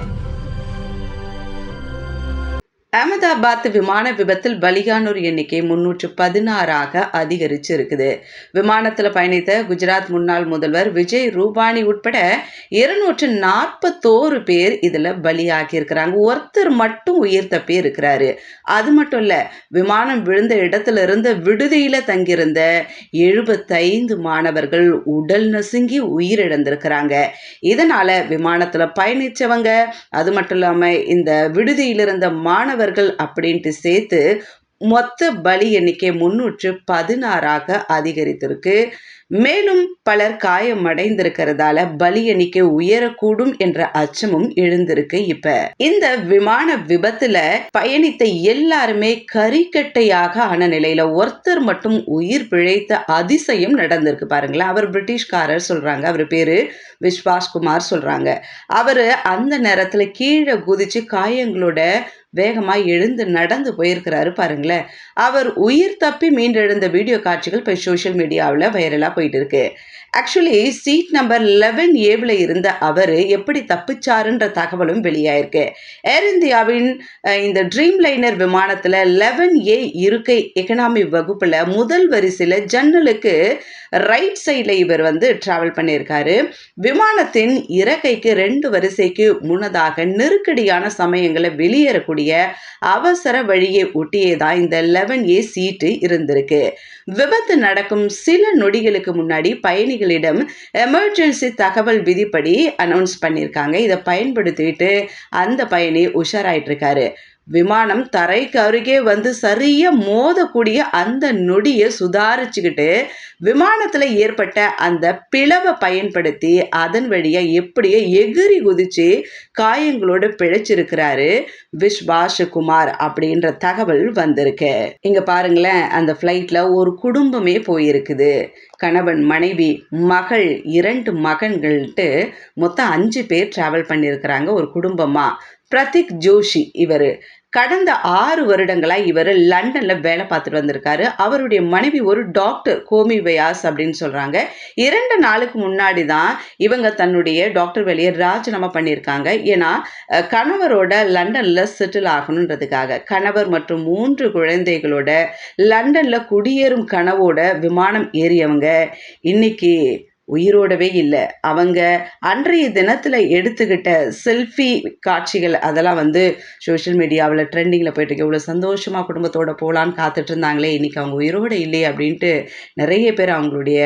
Thank you. Ahmedabad விமான விபத்தில் பலியானோர் எண்ணிக்கை முன்னூற்று பதினாறாக அதிகரிச்சு இருக்குது விமானத்தில் பயணித்த குஜராத் முன்னாள் முதல்வர் விஜய் ரூபானி உட்பட இருநூற்று நாற்பத்தோரு பேர் இதில் பலியாகி இருக்கிறாங்க ஒருத்தர் மட்டும் உயிர் தப்பி இருக்கிறாரு. அது மட்டும் இல்லை விமானம் விழுந்த இடத்துல இருந்த விடுதியில் தங்கியிருந்த எழுபத்தைந்து மாணவர்கள் உடல் நசுங்கி உயிரிழந்திருக்கிறாங்க. இதனால் விமானத்தில் பயணித்தவங்க அது மட்டும் இல்லாமல் இந்த விடுதியில் இருந்த மாணவர்கள் அப்படின்ட்டு சேர்த்து மொத்த பலி எண்ணிக்கை முன்னூற்று பதினாறாக அதிகரித்திருக்கு. மேலும் பலர் காயமடைந்திருக்கிறதால பலி எண்ணிக்கை உயரக்கூடும் என்ற அச்சமும் எழுந்திருக்கு இப்ப. இந்த விமான விபத்துல பயணித்த எல்லாருமே கரிக்கட்டையாக ஆன நிலையில ஒருத்தர் மட்டும் உயிர் பிழைத்த அதிசயம் நடந்திருக்கு பாருங்களேன். அவர் பிரிட்டிஷ்காரர் சொல்றாங்க அவர் பேரு விஸ்வாஸ் குமார் சொல்றாங்க. அவரு அந்த நேரத்துல கீழே குதிச்சு காயங்களோட வேகமாக எழுந்து நடந்து போயிருக்கிறாரு பாருங்களேன். அவர் உயிர் தப்பி மீண்டெழுந்த வீடியோ காட்சிகள் இப்போ சோஷியல் மீடியாவில் வைரலாக போயிட்டு இருக்கு ஆக்சுவலி சீட் நம்பர் லெவன் ஏவில் இருந்த அவர் எப்படி தப்பிச்சாருன்ற தகவலும் வெளியாயிருக்கு. ஏர் இந்தியாவின் இந்த ட்ரீம் லைனர் விமானத்தில் லெவன் ஏ இருக்கை எக்கனாமி வகுப்பில் முதல் வரிசையில் ஜன்னலுக்கு ரைட் சைடில் இவர் வந்து ட்ராவல் பண்ணியிருக்காரு. விமானத்தின் இறக்கைக்கு ரெண்டு வரிசைக்கு முன்னதாக நெருக்கடியான சமயங்களை வெளியேறக்கூடிய அவசர வழியை ஒட்டியே தான் இந்த லெவன் ஏ சீட்டு இருந்திருக்கு. விபத்து நடக்கும் சில நொடிகளுக்கு முன்னாடி பயணிகளிடம் எமர்ஜென்சி தகவல் விதிப்படி அனௌன்ஸ் பண்ணியிருக்காங்க. இதை பயன்படுத்திட்டு அந்த பயணி உஷாராயிட்டு இருக்காரு விமானம் தரைக்கு அருகே வந்து சரியாக மோதக்கூடிய அந்த நொடியை சுதாரிச்சுக்கிட்டு விமானத்தில் ஏற்பட்ட அந்த பிளவை பயன்படுத்தி அதன் வழியாக எப்படியோ எகிரி குதிச்சு காயங்களோடு பிழைச்சிருக்கிறாரு விஸ்வாஷ் குமார் அப்படின்ற தகவல் வந்திருக்கு. இங்கே பாருங்களேன் அந்த ஃப்ளைட்டில் ஒரு குடும்பமே போயிருக்குது. கணவன் மனைவி மகள் இரண்டு மகன்கள்ட்டு மொத்தம் அஞ்சு பேர் ட்ராவல் பண்ணியிருக்கிறாங்க ஒரு குடும்பமாக பிரதீக் ஜோஷி இவர். கடந்த ஆறு வருடங்களாக இவர் லண்டனில் வேலை பார்த்துட்டு வந்திருக்காரு. அவருடைய மனைவி ஒரு டாக்டர் கோமி வயாஸ் அப்படின்னு சொல்கிறாங்க இரண்டு நாளுக்கு முன்னாடி தான் இவங்க தன்னுடைய டாக்டர் வேலையை ராஜினாமா பண்ணியிருக்காங்க. ஏன்னா கணவரோட லண்டனில் செட்டில் ஆகணுன்றதுக்காக கணவர் மற்றும் மூன்று குழந்தைகளோட லண்டனில் குடியேறும் கனவோட விமானம் ஏறியவங்க. இன்னைக்கு உயிரோடவே இல்லை. அவங்க அன்றைய தினத்தில் எடுத்துக்கிட்ட செல்ஃபி காட்சிகள் அதெல்லாம் வந்து சோஷியல் மீடியாவில் ட்ரெண்டிங்கில் போயிட்டு இருக்கு இவ்வளோ சந்தோஷமாக குடும்பத்தோடு போகலான்னு காத்துட்டு இருந்தாங்களே இன்னைக்கு அவங்க உயிரோடு இல்லையே அப்படின்ட்டு நிறைய பேர் அவங்களுடைய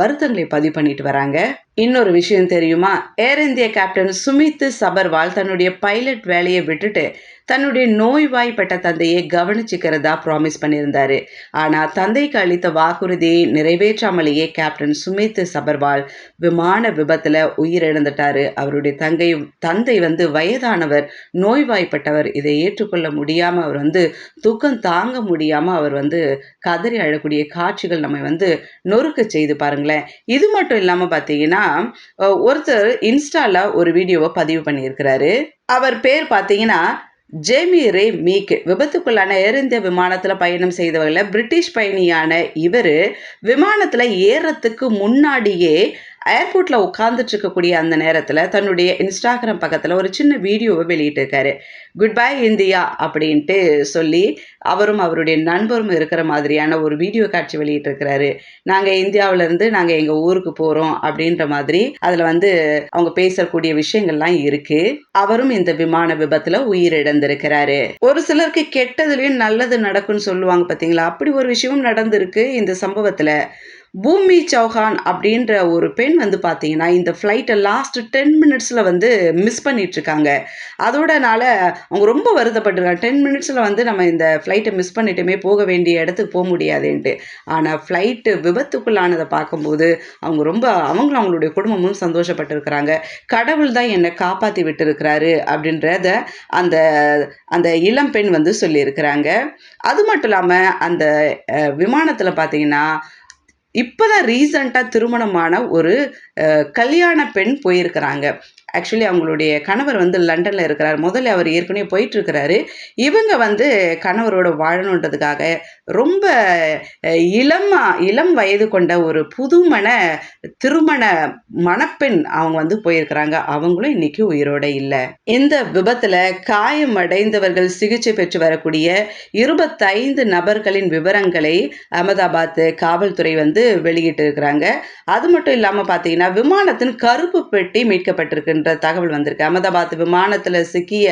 வருத்தங்களை பதிவு பண்ணிட்டு வராங்க. இன்னொரு விஷயம் தெரியுமா? Air India captain Sumeet Sabharwal தன்னுடைய பைலட் வேலையை விட்டுட்டு தன்னுடைய நோய்வாய்ப்பட்ட தந்தையை கவனிச்சுக்கிறதா ப்ராமிஸ் பண்ணியிருந்தாரு. ஆனால் தந்தைக்கு அளித்த வாக்குறுதியை நிறைவேற்றாமலேயே கேப்டன் சுமித் சபர்வால் விமான விபத்தில் உயிரிழந்துட்டாரு. அவருடைய தங்கை தந்தை வந்து வயதானவர் நோய்வாய்ப்பட்டவர். இதை ஏற்றுக்கொள்ள முடியாமல் அவர் வந்து துக்கம் தாங்க முடியாமல் அவர் வந்து கதறி அழக்கூடிய காட்சிகள் நம்ம வந்து நொறுக்க செய்து பாருங்களேன். இது மட்டும் இல்லாமல் பார்த்தீங்கன்னா அஹ், ஒருத்தர் இன்ஸ்டால ஒரு வீடியோவை பதிவு பண்ணியிருக்கிறாரு. அவர் பேர் பார்த்தீங்கன்னா ஜேமி ரே மீக். விபத்துக்குள்ளான ஏர் இந்தியா விமானத்தில் பயணம் செய்தவர்களில் பிரிட்டிஷ் பயணியான இவர் விமானத்தில் ஏறத்துக்கு முன்னாடியே ஏர்போர்ட்டில் உட்காந்துட்டு இருக்கக்கூடிய அந்த நேரத்தில் தன்னுடைய இன்ஸ்டாகிராம் பக்கத்தில் ஒரு சின்ன வீடியோவை வெளியிட்டிருக்காரு. குட் பை இந்தியா அப்படின்ட்டு சொல்லி அவரும் அவருடைய நண்பரும் இருக்கிற மாதிரியான ஒரு வீடியோ காட்சி வெளியிட்டிருக்கிறாரு. நாங்கள் இந்தியாவிலேருந்து நாங்கள் எங்கள் ஊருக்கு போகிறோம் அப்படின்ற மாதிரி அதில் வந்து அவங்க பேசக்கூடிய விஷயங்கள்லாம் இருக்குது அவரும் இந்த விமான விபத்தில் உயிரிழந்திருக்கிறாரு. ஒரு சிலருக்கு கெட்டதுலேயும் நல்லது நடக்கும்னு சொல்லுவாங்க பார்த்தீங்களா அப்படி ஒரு விஷயமும் நடந்திருக்கு இந்த சம்பவத்தில். பூமி சௌஹான் அப்படின்ற ஒரு பெண் வந்து பார்த்தீங்கன்னா இந்த ஃப்ளைட்டை லாஸ்ட் டென் மினிட்ஸில் வந்து மிஸ் பண்ணிகிட்ருக்காங்க அதோடனால அவங்க ரொம்ப வருத்தப்பட்டிருக்காங்க. டென் மினிட்ஸில் வந்து நம்ம இந்த ஃப்ளைட்டை மிஸ் பண்ணிட்டுமே போக வேண்டிய இடத்துக்கு போக முடியாதுன்ட்டு. ஆனால் ஃப்ளைட்டு விபத்துக்குள்ளானதை பார்க்கும்போது அவங்க ரொம்ப அவங்களும் அவங்களுடைய குடும்பமும் சந்தோஷப்பட்டிருக்கிறாங்க. கடவுள் தான் என்னை காப்பாற்றி விட்டுருக்கிறாரு அப்படின்றத அந்த அந்த இளம் பெண் வந்து சொல்லியிருக்கிறாங்க. அது மட்டும் இல்லாமல் அந்த விமானத்தில் பார்த்தீங்கன்னா இப்போதான் ரீசண்டாக திருமணமான ஒரு கல்யாண பெண் போயிருக்கிறாங்க. ஆக்சுவலி அவங்களுடைய கணவர் வந்து லண்டனில் இருக்கிறார். முதல்ல அவர் ஏற்கனவே போயிட்டுருக்கிறாரு. இவங்க வந்து கணவரோட வாழணுன்றதுக்காக ரொம்ப அஹ், இளமா இளம் வயது கொண்ட ஒரு புதுமண திருமண மணப்பெண் அவங்க வந்து போயிருக்கிறாங்க. அவங்களும் இன்னைக்கு உயிரோட இல்லை. இந்த விபத்தில் காயமடைந்தவர்கள் சிகிச்சை பெற்று வரக்கூடிய இருபத்தைந்து நபர்களின் விவரங்களை அகமதாபாத் காவல்துறை வந்து வெளியிட்டு இருக்கிறாங்க அது மட்டும் இல்லாமல் பார்த்தீங்கன்னா விமானத்தின் கருப்பு பெட்டி மீட்கப்பட்டிருக்கு. என்ற தகவல் வந்திருக்கு. அகமதாபாத் விமானத்தில் சிக்கிய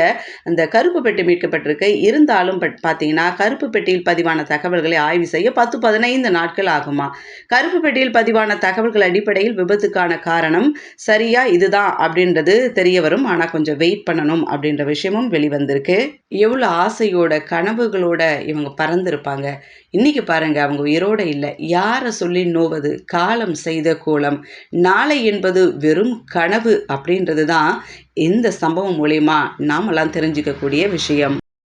அந்த கருப்பு பெட்டி மீட்கப்பட்டிருக்கு. இருந்தாலும் பட் பார்த்தீங்கன்னா கருப்பு பெட்டியில் பதிவான தகவல்களை ஆய்வு செய்ய பத்து பதினைந்து நாட்கள் ஆகுமா? கருப்பு பெட்டியில் பதிவான தகவல்கள் அடிப்படையில் விபத்துக்கான காரணம் சரியா இதுதான் அப்படின்றது தெரிய வரும். ஆனால் கொஞ்சம் வெயிட் பண்ணணும் அப்படின்ற விஷயமும் வெளிவந்திருக்கு. எவ்வளோ ஆசையோட கனவுகளோட இவங்க பறந்திருப்பாங்க. இன்னைக்கு பாருங்க அவங்க உயிரோட இல்லை. யாரை சொல்லி நோவது? காலம் செய்த கோலம். நாளை என்பது வெறும் கனவு அப்படின்றது தான் இந்த சம்பவம் மூலிமா நாமெல்லாம் தெரிஞ்சுக்கக்கூடிய விஷயம்.